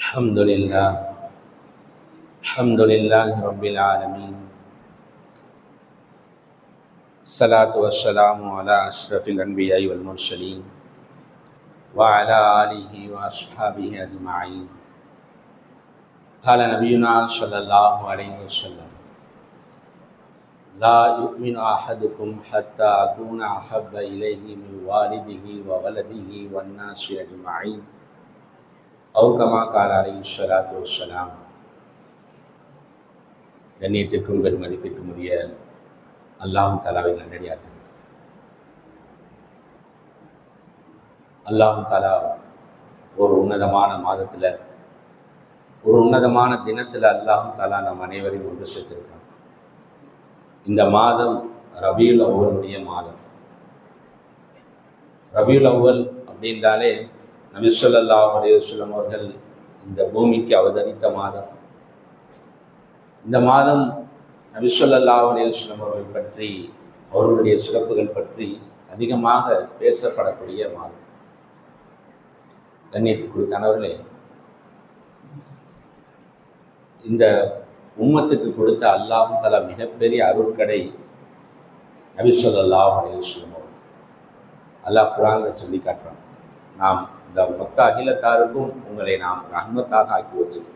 الحمد لله. الحمد لله رب العالمين. الصلاة والسلام على أشرف الأنبياء والمرسلين وعلى آله وأصحابه أجمعين. قال نبينا صلى الله عليه وسلم لا يؤمن أحدكم حتى أكون أحب إليه من والده وولده والناس أجمعين أو كما قال عليه الصلاة والسلام கண்ணியத்திற்கும் பெருமதிப்பிற்கும் உரிய அல்லாஹும் தாலாவின் நல்லடியார்கள் அல்லாஹும் தாலா ஒரு உன்னதமான மாதத்தில் ஒரு உன்னதமான தினத்தில் அல்லாஹும் தாலா நம் அனைவரையும் ஒன்று சேர்த்திருக்கிறான் இந்த மாதம் ரபியுல் அவ்வளுடைய மாதம். ரபியுல் அவ்வல் அப்படின்றாலே நபிசல்லாஹ் அலையுஸ்லம் அவர்கள் இந்த பூமிக்கு அவதரித்த மாதம். இந்த மாதம் நபிசல்லாஹ் அலையுஸ்லம் அவர்கள் பற்றி அவர்களுடைய சிறப்புகள் பற்றி அதிகமாக பேசப்படக்கூடிய மாதம். கண்ணியத்துக்குரிய கணவர்களே இந்த உம்மத்துக்கு கொடுத்த அல்லாஹும் தலா மிகப்பெரிய அருட்கடை நபிசல்லாஹ் அலையுஸ்லம் அல்லாஹ் குரானில் சொல்லி காட்டுறான். நாம் இந்த மொத்த அகிலத்தாருக்கும் உங்களை நாம் ரஹ்மத்தாக ஆக்கி வச்சிருக்கோம்.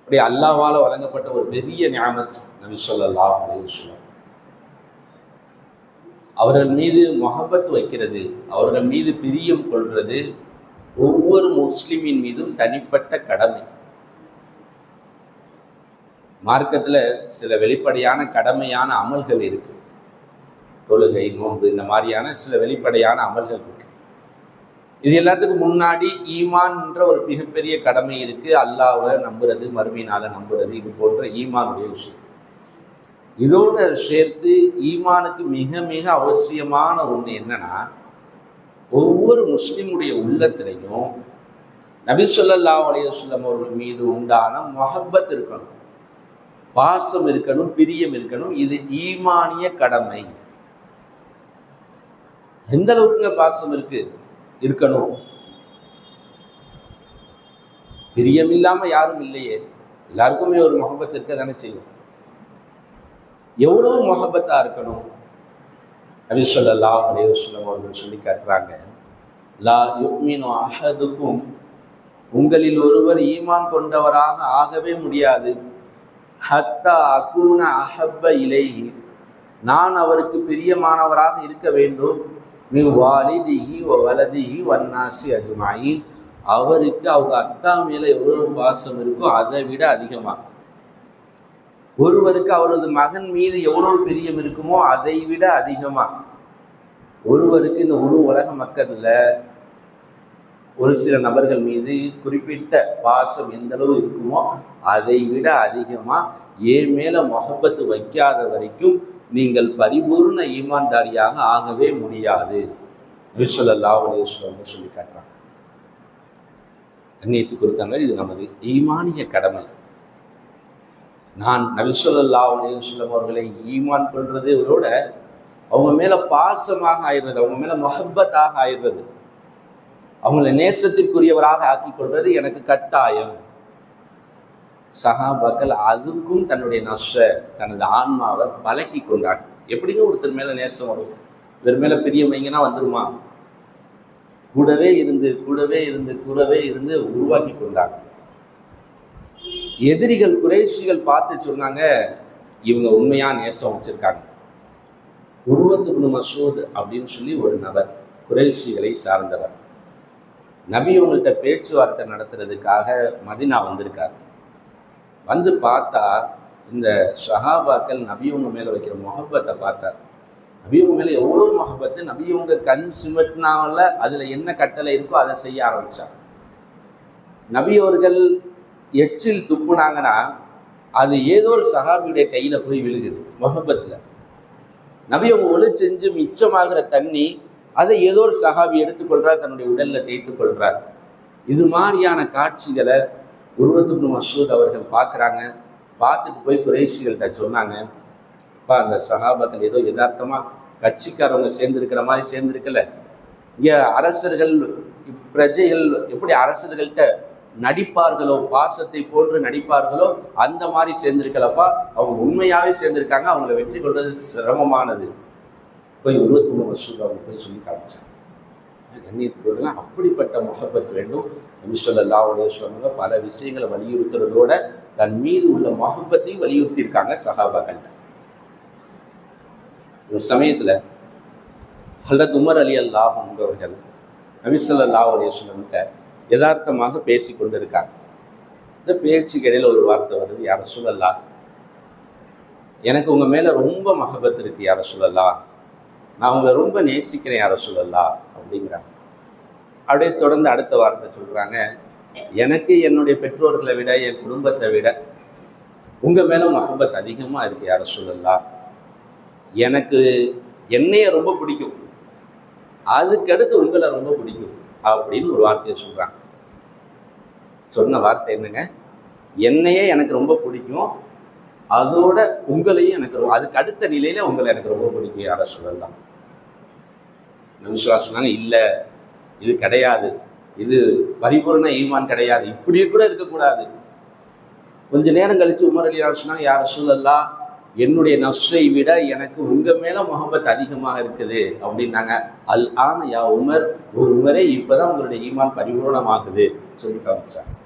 அப்படி அல்லாவால வழங்கப்பட்ட ஒரு பெரிய ஞாபகத் நபி சொல்லல்லாஹ் அலையுஸ்லம் அவர்கள். மீது மொஹபத் வைக்கிறது அவர்கள் மீது பிரியம் கொள்வது ஒவ்வொரு முஸ்லிமின் மீதும் தனிப்பட்ட கடமை. மார்க்கத்தில் சில வெளிப்படையான கடமையான அமல்கள் இருக்கு. தொழுகை நோன்பு இந்த மாதிரியான சில வெளிப்படையான அமல்கள் இருக்கு. இது எல்லாத்துக்கும் முன்னாடி ஈமான்ன்ற ஒரு மிகப்பெரிய கடமை இருக்கு. அல்லாவை நம்புறது மறுமையினால நம்புறது இது போன்ற ஈமானுடைய விஷயம். இதோட சேர்த்து ஈமானுக்கு மிக மிக அவசியமான ஒன்று என்னன்னா ஒவ்வொரு முஸ்லீமுடைய உள்ளத்திலையும் நபி சொல்லல்லா அலையுஸ்லம் அவர்கள் மீது உண்டான மொஹப்பத் இருக்கணும். பாசம் இருக்கணும் பிரியம் இருக்கணும். இது ஈமானிய கடமை. எந்த அளவுக்குங்க பாசம் இருக்கு? இருக்கணும். பிரியம் இல்லாம யாரும் இல்லையே. எல்லாருக்குமே ஒரு முகபத் இருக்க தானே செய்யும். எவ்வளவு முகபத்தா இருக்கணும்? நபி சொல்லல்லா அலையுஸ்லம் அவர்கள் சொல்லி காட்டுறாங்க. லா யுக்மினு அஹதுக்கும் உங்களில் ஒருவர் ஈமான் கொண்டவராக ஆகவே முடியாது. ஹத்தா அகூன அஹப்ப இலைஹி. நான் அவருக்கு பிரியமானவராக இருக்க வேண்டும். மி வாலிதிஹி வலதிஹி வன்னாசி அஜுமாயி அவருக்கு அவங்க அத்தா மேல எவ்வளவு பாசம் இருக்கோ அதை விட அதிகமாக ஒருவருக்கு அவரது மகன் மீது எவ்வளவு பிரியம் இருக்குமோ அதை விட அதிகமா ஒருவருக்கு இந்த முழு உலக மக்கள்ல ஒரு சில நபர்கள் மீது குறிப்பிட்ட பாசம் எந்த அளவு இருக்குமோ அதை விட அதிகமா ஏன் மேல முகப்பத்து வைக்காத வரைக்கும் நீங்கள் பரிபூர்ண ஈமான்தாரியாக ஆகவே முடியாது. சொல்லல்லா சொல்லி காட்டுறாங்க. கண்ணியத்து கொடுத்தாங்க இது நமது ஈமானிய கடமை. நான் நபிசல்லா அலையம் அவர்களை ஈமான் கொள்றதோட அவங்க மேல பாசமாக ஆயிடுறது அவங்க மேல மொஹப்பத்தாக ஆயிடுறது அவங்கள நேசத்திற்குரியவராக ஆக்கி கொள்வது எனக்கு கட்டாயம். சகாபாக்கள் அதுக்கும் தன்னுடைய நஷ்ட தனது ஆன்மாவை பழக்கி கொண்டாங்க எப்படிங்க ஒருத்தர் மேல நேசம் வரும். இவர் மேல பெரிய வைங்கன்னா வந்துருமா? கூடவே இருந்து கூடவே இருந்து கூடவே இருந்து உருவாக்கி கொண்டாங்க எதிரிகள் குறைசிகள் பார்த்து சொன்னாங்க இவங்க உண்மையா நேசம் வச்சிருக்காங்க. உருவத்து மசூத் அப்படின்னு சொல்லி ஒரு நபர் குறைசிகளை சார்ந்தவர். நபி உங்கள்கிட்ட பேச்சுவார்த்தை நடத்துறதுக்காக மதினா வந்திருக்கார். வந்து பார்த்தா இந்த ஷஹாபாக்கள் நபியவங்க மேலே வைக்கிற முகப்பத்தை பார்த்தார் நபியவங்க மேலே எவ்வளோ முகப்பத்து நபியவங்க கண் சிமட்டினால அதில் என்ன கட்டளை இருக்கோ அதை செய்ய ஆரம்பித்தார் நபியோர்கள் எச்சில் துப்புனாங்கன்னா அது ஏதோ ஒரு சஹாபியுடைய கையில் போய் விழுகுது முகப்பத்தில். நபியவங்க ஒளி செஞ்சு மிச்சமாகிற தண்ணி அதை ஏதோ ஒரு சகாபி எடுத்துக்கொள்றார் தன்னுடைய உடல்ல தேய்த்து கொள்றார். இது மாதிரியான காட்சிகளை உருவத்துக்கு மசூத் அவர்கள் பார்க்குறாங்க. பார்த்துட்டு போய் குறைசிகள்கிட்ட சொன்னாங்க. இப்போ அந்த சகாபாக்கள் ஏதோ யதார்த்தமாக கட்சிக்காரவங்க சேர்ந்துருக்கிற மாதிரி சேர்ந்துருக்கல. இங்கே அரசர்கள் பிரஜைகள் எப்படி அரசர்கள்ட்ட நடிப்பார்களோ பாசத்தை போன்று நடிப்பார்களோ அந்த மாதிரி சேர்ந்திருக்கலப்பா. அவங்க உண்மையாகவே சேர்ந்திருக்காங்க. அவங்கள வெற்றி கொள்வது சிரமமானது. போய் இருபத்தி மூணு அவங்க போய் சொல்லி காமிச்சாங்க. கண்ணியத்துக்கு அப்படிப்பட்ட முகப்பத் வேண்டும் நபிசல்லா சொன்னாங்க பல விஷயங்களை வலியுறுத்துறதோட தன் மீது உள்ள முகப்பத்தையும் வலியுறுத்தியிருக்காங்க சகாபாக்கள் ஒரு சமயத்தில் ஹலத் உமர் அலி அல்லாஹ் என்பவர்கள் நபிசல்லா அலையுஸ்லம்கிட்ட யதார்த்தமாக பேசி கொண்டிருக்காங்க. இந்த பேச்சுக்கு இடையில் ஒரு வார்த்தை வருது யார சொல்லலா எனக்கு உங்க மேலே ரொம்ப மகபத் இருக்கு யார சொல்லலா நான் உங்களை ரொம்ப நேசிக்கிறேன் யார சொல்லலா? அப்படிங்கிறாங்க. அப்படியே தொடர்ந்து அடுத்த வார்த்தை சொல்கிறாங்க எனக்கு என்னுடைய பெற்றோர்களை விட என் குடும்பத்தை விட உங்கள் மேலே மகம்பத் அதிகமாக இருக்கு யார சொல்லலாம் எனக்கு என்னைய ரொம்ப பிடிக்கும். அதுக்கடுத்து உங்களை ரொம்ப பிடிக்கும் அப்படின்னு ஒரு வார்த்தையை சொல்கிறாங்க சொன்ன வார்த்தை என்னங்க? என்னையே எனக்கு ரொம்ப பிடிக்கும். அதோட உங்களையும் எனக்கு ரொம்ப அதுக்கு அடுத்த நிலையில உங்களை எனக்கு ரொம்ப பிடிக்கும் யார சொல்லலாம் நபிசுவா சொன்னாங்க இல்லை இது கிடையாது. இது பரிபூர்ண ஈமான் கிடையாது. இப்படி கூட இருக்கக்கூடாது. கொஞ்ச நேரம் கழித்து உமர் அலி சொன்னாங்க யார் சொல்லலாம் என்னுடைய நஷ்டை விட எனக்கு உங்க மேல முகம்பத் அதிகமாக இருக்குது. அப்படின்னாங்க. அல் ஆன் யா உமர் ஒரு உமரே இப்பதான் உங்களுடைய ஈமான் பரிபூர்ணமாகுது. சொல்லி காமிச்சாங்க.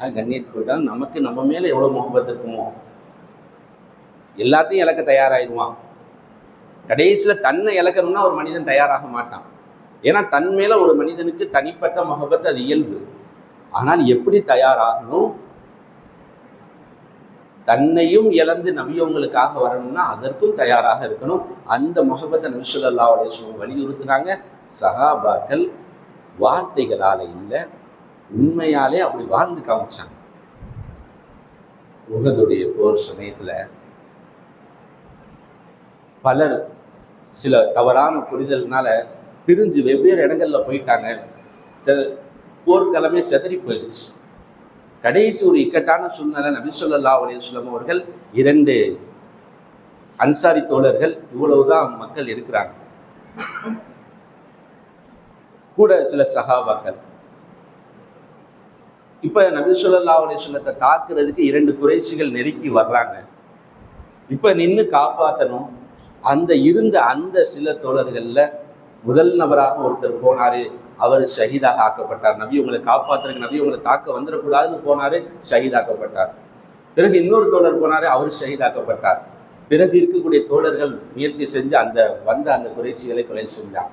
கண்ணியத்துக்கு போயிட்டாலும் நமக்கு நம்ம மேல எவ்வளவு முகம்பத் இருக்குமோ? எல்லாத்தையும் இழக்க தயாராகிடுவான் கடைசியில் தன்னை இழக்கணும்னா ஒரு மனிதன் தயாராக மாட்டான். ஏன்னா தன்மேல ஒரு மனிதனுக்கு தனிப்பட்ட முகபத்து அது இயல்பு. ஆனால் எப்படி தயாராகணும்? தன்னையும் இழந்து நபியவங்களுக்காக வரணும்னா அதற்கும் தயாராக இருக்கணும். அந்த முகபத்தை நபிசுல்லா அலேஸ்வரம் வலியுறுத்துனாங்க. சகாபாக்கள் வார்த்தைகளால இல்லை உண்மையாலே அப்படி வாழ்ந்து காமிச்சாங்க. உகதுடைய போர் சமயத்தில் பலர் சில தவறான புரிதல்னால பிரிஞ்சு வெவ்வேறு இடங்கள்ல போயிட்டாங்க. போர்க்களமே செதறி போயிடுச்சு கடைசி ஒரு இக்கட்டான சூழ்நிலை நபிசல்லா அலையம் அவர்கள் இரண்டு அன்சாரி தோழர்கள் இவ்வளவுதான் மக்கள் இருக்கிறாங்க. கூட சில சகாபாக்கள் இப்ப நபிசுல்லா சொல்லத்தை தாக்குறதுக்கு இரண்டு குறைசிகள் நெருக்கி வர்றாங்க. இப்ப நின்று காப்பாற்றணும் அந்த இருந்த அந்த சில தோழர்கள்ல முதல் நபராக ஒருத்தர் போனாரு. அவர் ஷஹீதாக ஆக்கப்பட்டார். நபி உங்களை காப்பாற்றுறதுக்கு நபி உங்களை தாக்க வந்துடக்கூடாதுன்னு போனார் ஷஹீதாக்கப்பட்டார் பிறகு இன்னொரு தோழர் போனார் அவர் ஷஹீதாக்கப்பட்டார் பிறகு இருக்கக்கூடிய தோழர்கள் முயற்சி செஞ்சு அந்த வந்த அந்த குறைச்சிகளை கொலை செஞ்சார்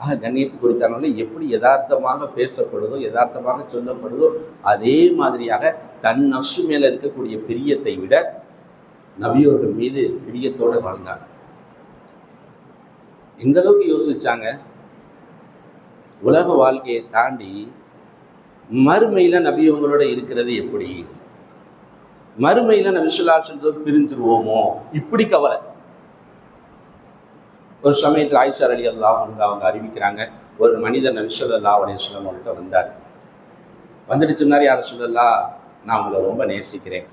ஆக கண்ணியத்துக்கு குறித்தானால எப்படி யதார்த்தமாக பேசப்படுதோ யதார்த்தமாக சொல்லப்படுதோ அதே மாதிரியாக தன் நஷ்டு மேல இருக்கக்கூடிய பிரியத்தை விட நபியோர்கள் மீது பிரியத்தோடு வாழ்ந்தார். எந்த அளவுக்கு யோசிச்சாங்க? உலக வாழ்க்கையை தாண்டி மறுமையில நபியவங்களோட இருக்கிறது எப்படி? மறுமையில நபி சொல்லா பிரிஞ்சிருவோமோ? இப்படி கவலை. ஒரு சமயத்தில் ஆயிஷா அலி அல்லாஹ் அவங்க அறிவிக்கிறாங்க ஒரு மனிதர் நபிசுல்லா அல்லா உடைய அவங்கள்ட்ட வந்தார். வந்துட்டு சொன்னார் யார் சொல்லலா நான் உங்களை ரொம்ப நேசிக்கிறேன்.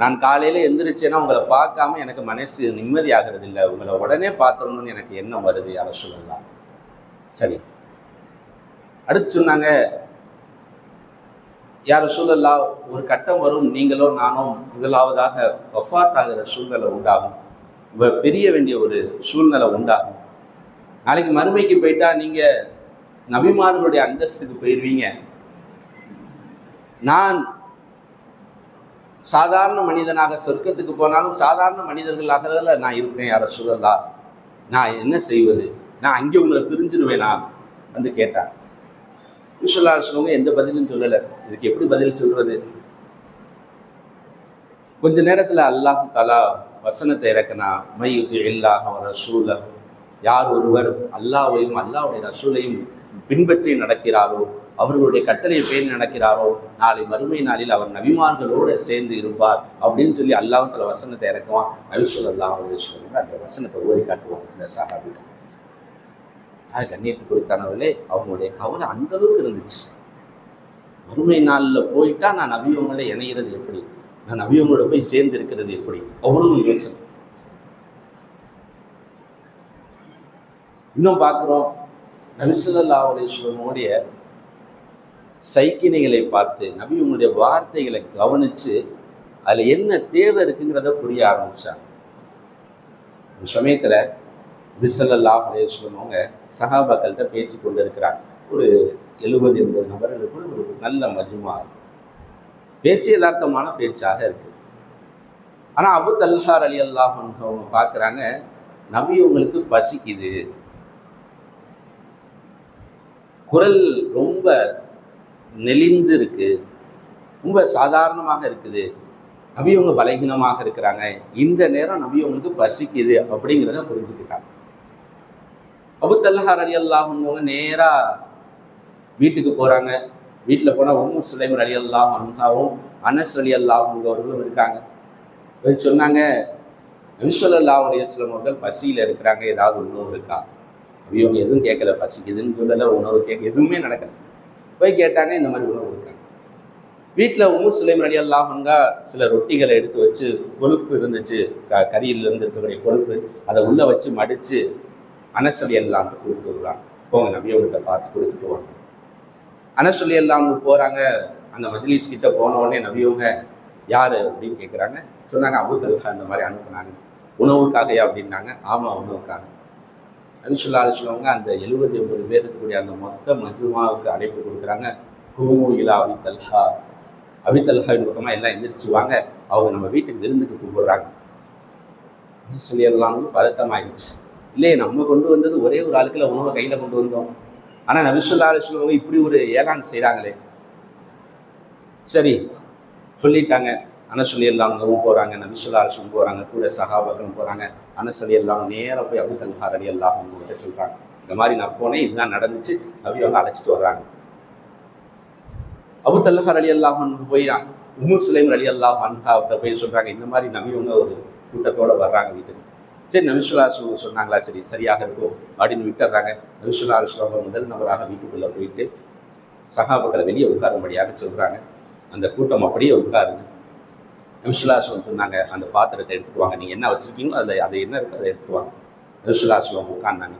நான் காலையில் எந்திரிச்சேன்னா உங்களை பார்க்காம எனக்கு மனசு நிம்மதியாகிறது இல்லை உங்களை உடனே பார்த்தணும்னு எனக்கு எண்ணம் வருது யார சொல்லலாம். சரி. அடுத்து சொன்னாங்க யார் சூழல்லா ஒரு கட்டம் வரும் நீங்களோ நானும் முதலாவதாக வஃபாத் ஆகிற சூழ்நிலை உண்டாகும். பெரிய வேண்டிய ஒரு சூழ்நிலை உண்டாகும். நாளைக்கு மறுமைக்கு போயிட்டா நீங்கள் நபிமார்களுடைய அந்தஸ்துக்கு போயிடுவீங்க நான் சாதாரண மனிதனாக சொர்க்கத்துக்கு போனாலும் சாதாரண மனிதர்களாக நான் இருப்பேன் யார சுழல்லா நான் என்ன செய்வது? நான் அங்கே உங்களை பிரிஞ்சிருவேனா? வந்து கேட்டான் விஷுல்லா சொல்லுவங்க எந்த பதிலும் சொல்லலை. இதுக்கு எப்படி பதில் சொல்றது? கொஞ்ச நேரத்தில் அல்லாஹ் தலா வசனத்தை இறக்கினா மையுத்து இல்லாஹ் ரசூல யார் ஒருவர் அல்லாவையும் அல்லாவுடைய ரசூலையும் பின்பற்றி நடக்கிறாரோ அவர்களுடைய கட்டளை பேர் நடக்கிறாரோ நாளை மறுமை நாளில் அவர் நபிமார்களோடு சேர்ந்து இருப்பார் அப்படின்னு சொல்லி அல்லாஹத்துல வசனத்தை இறக்குவான். நபிசுல் அல்லாஹ் அந்த வசனத்தை ஓரி காட்டுவாங்க இந்த சஹாபி. ஆக கண்ணியத்து அவங்களுடைய கவலை அந்த அளவுக்கு இருந்துச்சு. மறுமை நாளில் போயிட்டா நான் நபியவங்கள இணைகிறது எப்படி? நான் நபியவங்களோட போய் சேர்ந்து இருக்கிறது எப்படி? அவ்வளவு யோசனை. இன்னும் பார்க்குறோம். நபிசுல்லா அலிஸ்வனுடைய சைக்கிணைகளை பார்த்து நபி உங்களுடைய வார்த்தைகளை கவனித்து அதில் என்ன தேவை இருக்குங்கிறத புரிய ஆரம்பித்தாங்க ஒரு சமயத்தில் விசலல்லா அலிஸ்வன் அவங்க சஹாபாக்கள்கிட்ட பேசி கொண்டு இருக்கிறாங்க ஒரு எழுபது எண்பது நபர்களுக்கு ஒரு நல்ல மஜுமா பேச்சு யதார்த்தமான பேச்சாக இருக்கு. ஆனால் அபு தல்ஹார் அலி அல்லாஹ் அவங்க பார்க்குறாங்க நபி உங்களுக்கு பசிக்குது. குரல் ரொம்ப நெளிந்து இருக்கு ரொம்ப சாதாரணமாக இருக்குது. நபி அவங்க பலகீனமாக இருக்கிறாங்க. இந்த நேரம் நபி உங்களுக்கு பசிக்குது அப்படிங்கிறத புரிஞ்சுக்கிட்டாங்க. அபுத்தல்லஹார் அலி அல்லாஹ்வங்க நேராக வீட்டுக்கு போகிறாங்க வீட்டில் போனால் உம்மு சுலைமர் அலி அல்லாஹ் அன்ஹாவும் அனஸ் அலி அல்லாஹ்வங்களும் இருக்காங்க. சொன்னாங்க சொன்னாங்க நபிசல்லா அலையம் அவர்கள் பசியில் இருக்கிறாங்க. ஏதாவது உணவு இருக்கா? அவங்க எதுவும் கேட்கல. பசிக்குதுன்னு சொல்லலை உணவு கேட்க எதுவுமே நடக்கலை. போய் கேட்டாங்க இந்த மாதிரி உணவு இருக்காங்க வீட்டில் உம்மு சுலைம் அலி அல்லாஹங்கா சில ரொட்டிகளை எடுத்து வச்சு கொழுப்பு இருந்துச்சு. க கறியிலிருந்து இருக்கக்கூடிய கொழுப்பு அதை உள்ளே வச்சு மடித்து அனசலி அல்லான்ட்டு கொடுத்துட்டு வருவாங்க போங்க நபியவங்கிட்ட பார்த்து கொடுத்துட்டு வாங்க. அனசலி எல்லாம் அவங்க போகிறாங்க அந்த மஜ்லீஸ் கிட்ட போன உடனே நபியவங்க யார் அப்படின்னு கேட்குறாங்க சொன்னாங்க அபுத்தல்ஹா இந்த மாதிரி அனுப்புனாங்க. உணவுக்காகையா அப்படின்னாங்க. ஆமாம் உணவுக்காக. நபிசுல்லா அலிஸ்லவங்க அந்த எழுபது எண்பது பேர் இருக்கக்கூடிய அந்த மொத்த மஜ்மாவுக்கு அழைப்பு கொடுக்குறாங்க. குமு இலா அபித்தல்ஹா அபித்தல்ஹா பக்கமாக எல்லாம் எந்திரிச்சு வாங்க அவங்க நம்ம வீட்டுக்கு விருந்துக்கு கூப்பிடுறாங்க. சொல்லி எல்லாம் வந்து பதட்டமாயிடுச்சு. இல்லையே நம்ம கொண்டு வந்தது ஒரே ஒரு ஆளுக்குள்ள உணவை கையில் கொண்டு வந்தோம். ஆனால் நபிசுல்லா அலிஸ்லவங்க இப்படி ஒரு ஏலான் செய்கிறாங்களே சரி சொல்லிட்டாங்க. அனசலி எல்லாம் அவங்களும் போகிறாங்க நபிசுல்லா போகிறாங்க கூட சகாபகம் போகிறாங்க அனசலி எல்லாம் நேராக போய் அபு தன்ஹார் அலி அல்லாஹ் அவங்கள்ட்ட சொல்கிறாங்க இந்த மாதிரி நான் போனேன் இதுதான் நடந்துச்சு நபி அவங்க அழைச்சிட்டு வர்றாங்க. அபு தல்லஹார் அலி அல்லாஹ் போய் உமர் சுலைம் அலி அல்லாஹ் அன்ஹாவிட்ட போய் சொல்கிறாங்க இந்த மாதிரி நபி அவங்க ஒரு கூட்டத்தோட வர்றாங்க வீட்டுக்கு. சரி நபிசுல்லா சொன்னாங்களா சரி சரியாக இருக்கும் அப்படின்னு விட்டுறாங்க. நபிசுல்லா அலிஸ்லாம் முதல் நபராக வீட்டுக்குள்ளே போயிட்டு சகாபக்களை வெளியே உட்காரும்படியாக சொல்கிறாங்க அந்த கூட்டம் அப்படியே உட்காருது. நபிசுல்லாஸ்லம் சொன்னாங்க. அந்த பாத்திரத்தை எடுத்துருவாங்க. நீங்கள் என்ன வச்சுருக்கீங்களோ அதில் அது என்ன இருக்கோ அதை எடுத்துருவாங்க. வாங்க உட்காந்தாங்க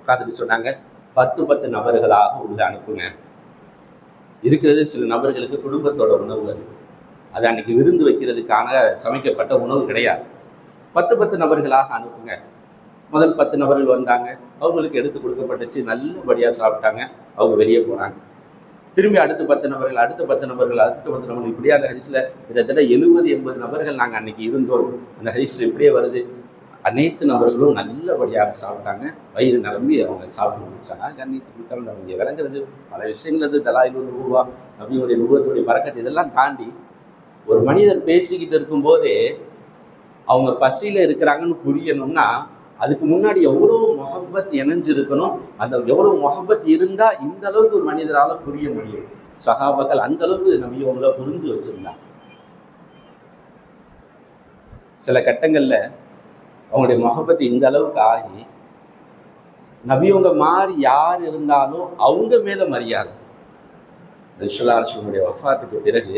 உட்காந்துட்டு சொன்னாங்க பத்து பத்து நபர்களாக உள்ள அனுப்புங்க. இருக்கிறது சில நபர்களுக்கு குடும்பத்தோட உணவு அது அது அன்னைக்கு விருந்து வைக்கிறதுக்கான சமைக்கப்பட்ட உணவு கிடையாது. பத்து பத்து நபர்களாக அனுப்புங்க. முதல் பத்து நபர்கள் வந்தாங்க. அவங்களுக்கு எடுத்து கொடுக்கப்பட்டுச்சு. நல்லபடியாக சாப்பிட்டாங்க. அவங்க வெளியே போனாங்க. திரும்பி அடுத்த பத்து நபர்கள் அடுத்த பத்து நபர்கள் அடுத்த பத்து நபர்கள். இப்படியே அந்த ஹரிஸில் கிட்டத்தட்ட எழுபது எண்பது நபர்கள் நாங்கள் அன்னைக்கு இருந்தோம். அந்த ஹரிஸில் இப்படியே வருது. அனைத்து நபர்களும் நல்லபடியாக சாப்பிட்டாங்க. வயிறு நிரம்பி அவங்க சாப்பிட்டு முடிச்சாங்க. கண்ணியத்து கொடுத்தாலும் அவங்க விளங்குறது பல விஷயங்கள் அது தலாயில் ரூபா நபியுடைய ரூபத்துடைய பறக்கத்தை இதெல்லாம் தாண்டி ஒரு மனிதர் பேசிக்கிட்டு இருக்கும்போதே அவங்க பசியில் இருக்கிறாங்கன்னு புரியணும்னா அதுக்கு முன்னாடி எவ்வளோ முகப்பத் இணைஞ்சிருக்கணும் அந்த எவ்வளோ முகப்பத் இருந்தால் இந்த அளவுக்கு ஒரு மனிதரால் புரிய முடியும். சகாபகல் அந்த அளவுக்கு நம்பி அவங்கள புரிஞ்சு வச்சிருந்தாங்க. சில கட்டங்களில் அவங்களுடைய முகப்பத்து இந்த அளவுக்கு ஆகி நபியவங்க மாறி யார் இருந்தாலும் அவங்க மேலே மரியாதை. ரிஷுல்லாசுடைய வஃபாத்துக்கு பிறகு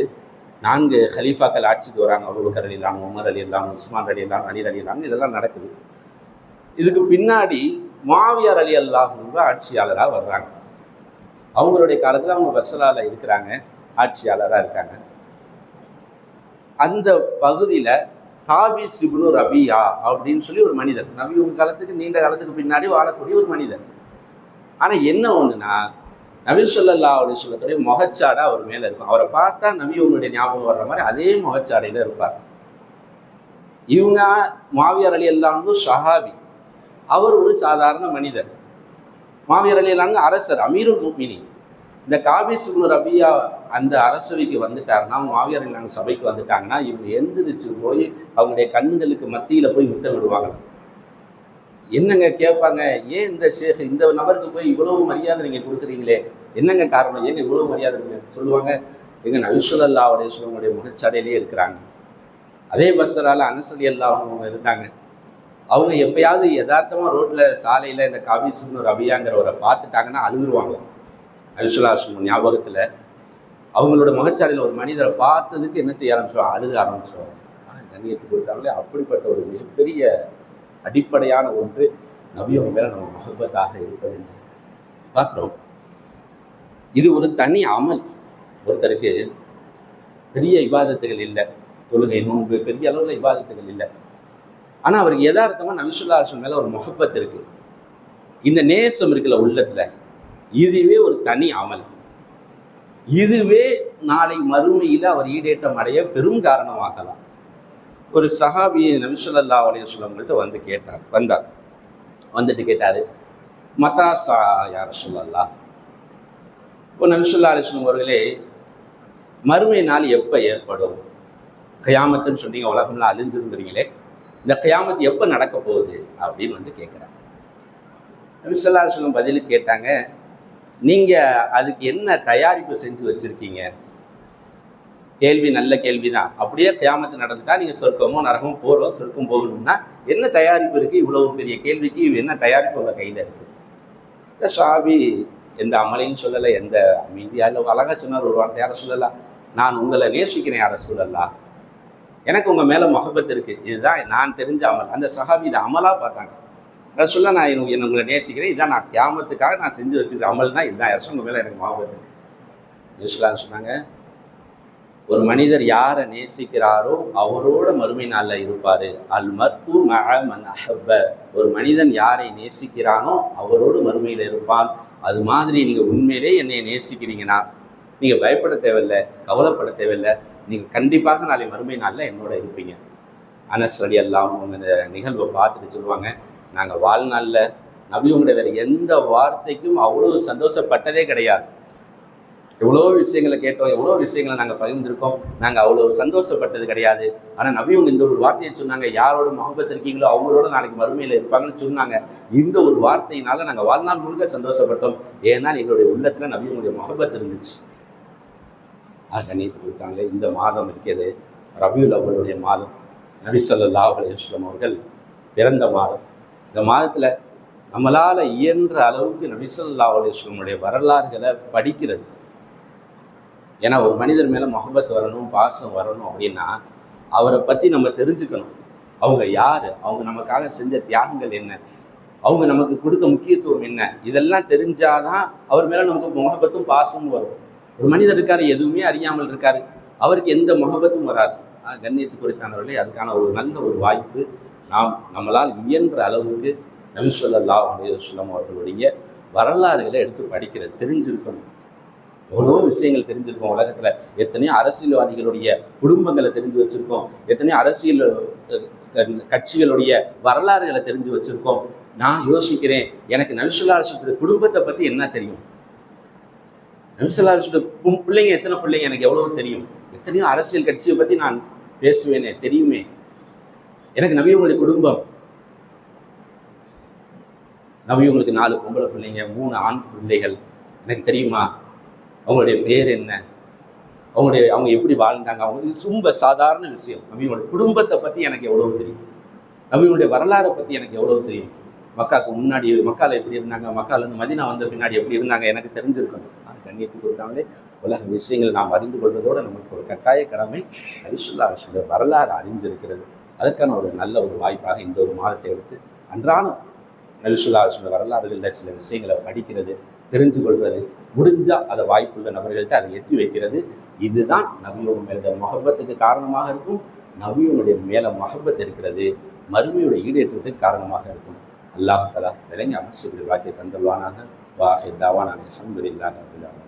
நான்கு ஹலீஃபாக்கள் ஆட்சிக்கு வராங்க. அபுபக்கர் அலி இல்லாமல் உமர் அலி இல்லாமல் உஸ்மான் அலி இல்லாமல் அலி அலி இல்லாமல் இதெல்லாம் நடக்குது. இதுக்கு பின்னாடி மாவியார் அலி அல்லாஹூங்க ஆட்சியாளராக வர்றாங்க. அவங்களுடைய காலத்தில் அவங்க பஸ்ஸலால இருக்கிறாங்க ஆட்சியாளராக இருக்காங்க. அந்த பகுதியில் காபி சிபுனு ரபியா அப்படின்னு சொல்லி ஒரு மனிதர். நபி உங்க காலத்துக்கு நீண்ட காலத்துக்கு பின்னாடி வாழக்கூடிய ஒரு மனிதர். ஆனால் என்ன ஒன்றுனா நபி சொல்லல்லா அப்படின்னு சொல்லக்கூடிய முகச்சாடை அவர் மேலே இருக்கும். அவரை பார்த்தா நபி உங்களுடைய ஞாபகம் வர்ற மாதிரி அதே முகச்சாடையில் இருப்பார். இவங்க மாவியார் அலி அல்லாந்து சஹாபி. அவர் ஒரு சாதாரண மனிதர். மாவீர் அலி அரசர் அமீருல் முக்மினி இந்த காபிசுகுனு ரபியா அந்த அரசவைக்கு வந்துட்டாருன்னா மாவியார் அலிலாங்க சபைக்கு வந்துட்டாங்கன்னா இவங்க எந்திரிச்சு போய் அவங்களுடைய கண்ணுகளுக்கு மத்தியில் போய் முட்டை விடுவாங்க என்னங்க கேட்பாங்க ஏன் இந்த ஷேக் இந்த நபருக்கு போய் இவ்வளவு மரியாதை நீங்கள் கொடுக்குறீங்களே? என்னங்க காரணம்? ஏங்க இவ்வளவு மரியாதை சொல்லுவாங்க? எங்க நவிசுல்லா அவருடைய முகச்சடையிலே இருக்கிறாங்க. அதே பஸ்ஸரால் அனசலி அல்லா அவங்க இருக்காங்க. அவங்க எப்பயாவது யதார்த்தமாக ரோட்டில் சாலையில் இந்த காவியசுன்னு ஒரு அபியாங்கிறவரை பார்த்துட்டாங்கன்னா அழுதுருவாங்க அரிசுலாசம் ஞாபகத்தில் அவங்களோட முகச்சாலையில் ஒரு மனிதரை பார்த்ததுக்கு என்ன செய்ய ஆரம்பிச்சிருவாங்க அழுக ஆரம்பிச்சிருவாங்க கண்ணியத்தை கொடுத்தாங்களே. அப்படிப்பட்ட ஒரு மிகப்பெரிய அடிப்படையான ஒன்று நபியோங்க மேலே நம்ம மகபத்தாக இருப்பது பார்க்குறோம். இது ஒரு தனி அமல். ஒருத்தருக்கு பெரிய விவாதத்துகள் இல்லை. தொழுகை நோன்பு பெரிய அளவில் விவாதத்துகள் இல்லை. ஆனால் அவருக்கு யதார்த்தமாக நபிசுல்லா அலுவலம் மேலே ஒரு முகப்பத் இருக்குது இந்த நேசம் இருக்குல்ல உள்ளத்தில் இதுவே ஒரு தனி அமல். இதுவே நாளை மறுமையில் அவர் ஈடேற்றம் அடைய பெரும் காரணமாகலாம். ஒரு சஹாபியை நபிசுல்லா அலையுஸ்லம்கிட்ட வந்து கேட்டார் வந்தார். வந்துட்டு கேட்டார் மதாசா யார் சொல்லல்லா இப்போ நபிசுல்லா அலிஸ்லம் அவர்களே மறுமை நாள் எப்போ ஏற்படும்? கயாமத்துன்னு சொன்னீங்க உலகம்லாம் அழிஞ்சிருந்துறீங்களே இந்த கயாமத்து எப்போ நடக்க போகுது அப்படின்னு வந்து கேட்குறாங்க நபிசுல்லா சொல்லும் பதில் கேட்டாங்க நீங்கள் அதுக்கு என்ன தயாரிப்பு செஞ்சு வச்சுருக்கீங்க? கேள்வி நல்ல கேள்வி தான் அப்படியே கியாமத்து நடந்துட்டா நீங்கள் சொர்க்கமோ நரகமோ போகிறோம் சொர்க்கம் போகணும்னா என்ன தயாரிப்பு இருக்குது இவ்வளவு பெரிய கேள்விக்கு என்ன தயாரிப்பு உங்கள் கையில் இருக்குது இந்த சாபி எந்த அமலையும் சொல்லலை எந்த அமைதியாக இல்லை அழகா சொன்னார் ஒரு வார்த்தை யாரை சொல்லலாம் நான் உங்களை நேசிக்கிறேன் யாரை சொல்லலாம் எனக்கு உங்கள் மேலே முகபத் இருக்குது இதுதான் நான் தெரிஞ்ச அமல். அந்த சஹாபி இதை அமலாக பார்த்தாங்க. ரசுல்லா நான் என்ன உங்களை நேசிக்கிறேன். இதான் நான் கியாமத்துக்காக நான் செஞ்சு வச்சுருக்கேன் அமல் தான் இதுதான். ரசம் உங்கள் மேலே எனக்கு முகபத் இருக்கு? சொன்னாங்க ஒரு மனிதர் யாரை நேசிக்கிறாரோ அவரோட மறுமை நாளில் இருப்பார். அல் மர்பு மன் அஹப்ப. ஒரு மனிதன் யாரை நேசிக்கிறானோ அவரோடு மறுமையில் இருப்பான். அது மாதிரி நீங்கள் உண்மையிலே என்னை நேசிக்கிறீங்கன்னா நீங்கள் பயப்பட தேவையில்லை கவலைப்பட தேவையில்லை. நீங்கள் கண்டிப்பாக நாளை மறுமை நாளில் என்னோட இருப்பீங்க. அனஸ் அலி எல்லாம் இந்த நிகழ்வை பார்த்துட்டு சொல்லுவாங்க நாங்கள் வாழ்நாளில் நபியுடைய வேறு எந்த வார்த்தைக்கும் அவ்வளோ சந்தோஷப்பட்டதே கிடையாது. எவ்வளோ விஷயங்களை கேட்டோம் எவ்வளோ விஷயங்களை நாங்கள் பகிர்ந்திருக்கோம் நாங்கள் அவ்வளோ சந்தோஷப்பட்டது கிடையாது. ஆனால் நபியவங்க இந்த ஒரு வார்த்தையை சொன்னாங்க யாரோட முகப்பத்து இருக்கீங்களோ அவங்களோட நாளைக்கு மறுமையில் இருப்பாங்கன்னு சொன்னாங்க. இந்த ஒரு வார்த்தையினால நாங்கள் வாழ்நாள் முழுக்க சந்தோஷப்பட்டோம். ஏன்னா எங்களுடைய உள்ளத்தில் நபியவங்களுடைய முகப்பத்து இருந்துச்சு. ஆக நீத்து கொடுத்தாங்க இந்த மாதம் இருக்கிறது ரபியுல் அவர்களுடைய மாதம். நபிசல்லா அலுவலம் அவர்கள் பிறந்த மாதம். இந்த மாதத்தில் நம்மளால் இயன்ற அளவுக்கு நபிசல்லா அலுவலமுடைய வரலாறுகளை படிக்கிறது. ஏன்னா ஒரு மனிதர் மேலே முகபத் வரணும் பாசம் வரணும் அப்படின்னா அவரை பற்றி நம்ம தெரிஞ்சுக்கணும். அவங்க யார்? அவங்க நமக்காக செஞ்ச தியாகங்கள் என்ன? அவங்க நமக்கு கொடுத்த முக்கியத்துவம் என்ன? இதெல்லாம் தெரிஞ்சாதான் அவர் மேலே நமக்கு முகபத்தும் பாசமும் வரும். ஒரு மனிதர் இருக்காரு எதுவுமே அறியாமல் இருக்காரு. அவருக்கு எந்த முகபத்தும் வராது. கண்ணியத்து குறித்தானவர்களே அதுக்கான ஒரு நல்ல ஒரு வாய்ப்பு நாம் நம்மளால் இயன்ற அளவுக்கு நபிசல்லா அலையம் அவர்களுடைய வரலாறுகளை எடுத்து படிக்கிறது தெரிஞ்சிருக்கணும். எவ்வளோ விஷயங்கள் தெரிஞ்சிருக்கோம் உலகத்தில். எத்தனையோ அரசியல்வாதிகளுடைய குடும்பங்களை தெரிஞ்சு வச்சுருக்கோம். எத்தனையோ அரசியல் கட்சிகளுடைய வரலாறுகளை தெரிஞ்சு வச்சுருக்கோம். நான் யோசிக்கிறேன் எனக்கு நபிசுல்லா அரசுடைய குடும்பத்தை பற்றி என்ன தெரியும்? நபிசுல்லா பிள்ளைங்க எத்தனை பிள்ளைங்க எனக்கு எவ்வளோ தெரியும். எத்தனையோ அரசியல் கட்சியை பற்றி நான் பேசுவேனே தெரியுமே. எனக்கு நபியவங்களுடைய குடும்பம். நபியவங்களுக்கு நாலு பொம்பளை பிள்ளைங்க மூணு ஆண் பிள்ளைகள். எனக்கு தெரியுமா? அவங்களுடைய பேர் என்ன? அவங்களுடைய அவங்க எப்படி வாழ்ந்தாங்க? அவங்க இது ரொம்ப சாதாரண விஷயம். நபியோட குடும்பத்தை பற்றி எனக்கு எவ்வளவு தெரியும்? நவியனுடைய வரலாறை பற்றி எனக்கு எவ்வளவு தெரியும்? மக்காவுக்கு முன்னாடி மக்கால எப்படி இருந்தாங்க? மக்காலேருந்து மதினா வந்த பின்னாடி எப்படி இருந்தாங்க? எனக்கு தெரிஞ்சிருக்கணும். நான் கண்ணியத்துக்கு கொடுத்தாங்களே உலக விஷயங்கள் நாம் அறிந்து கொள்வதோடு நமக்கு ஒரு கட்டாய கடமை ஹரிசுல்லா அரசுடைய வரலாறு அறிந்திருக்கிறது. அதற்கான ஒரு நல்ல ஒரு வாய்ப்பாக இந்த ஒரு மாதத்தை எடுத்து அன்றான நரிசுல்லா அரசுடைய வரலாறுகளில் சில விஷயங்களை படிக்கிறது தெரிந்து கொள்வது முடிஞ்சால் அதை வாய்ப்புள்ள நபர்கள்ட்ட அதை எத்தி வைக்கிறது. இதுதான் நபியோட மேல மொஹப்பத்துக்கு காரணமாக இருக்கும். நபியோனுடைய மேலே மொஹப்பத் இருக்கிறது. மறுமையுடைய ஈடேற்றத்துக்கு காரணமாக இருக்கும். அல்லாஹ் தலா விளங்கி அமைச்சு வாக்கை தந்துள்வானாக வா தாவான அலமதுல்லாஹ்